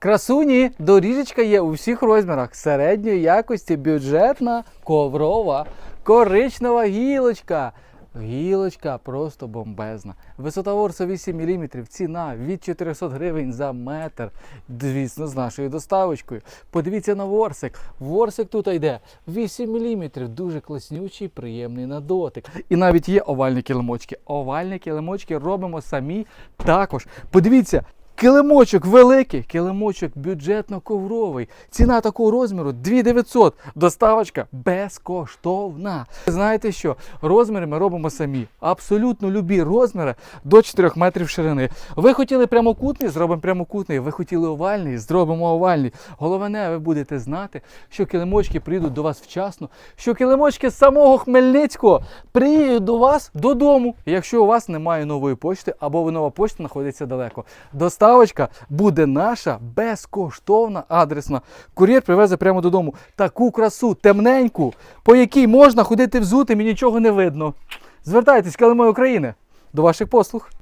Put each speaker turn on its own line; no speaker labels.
Красуні, доріжечка є у всіх розмірах. Середньої якості бюджетна, коврова, коричнева гілочка. Гілочка просто бомбезна. Висота ворсу 8 мм, ціна від 400 гривень за метр. Звісно, з нашою доставочкою. Подивіться на ворсик. Ворсик тут йде 8 мм, дуже класнючий, приємний на дотик. І навіть є овальні килимочки. Овальні килимочки робимо самі також. Подивіться, Килимочок великий, килимочок бюджетно-ковровий. Ціна такого розміру 2900. Доставочка безкоштовна. Знаєте що? Розміри ми робимо самі. Абсолютно любі розміри до 4 метрів ширини. Ви хотіли прямокутний, зробимо прямокутний. Ви хотіли овальний, зробимо овальний. Головне, ви будете знати, що килимочки прийдуть до вас вчасно, що килимочки з самого Хмельницького приїдуть до вас додому, якщо у вас немає нової почти або нова почта знаходиться далеко. Доставочка буде наша безкоштовна, адресна. Кур'єр привезе прямо додому таку красу, темненьку, по якій можна ходити взутим і нічого не видно. Звертайтесь, моє України, до ваших послуг.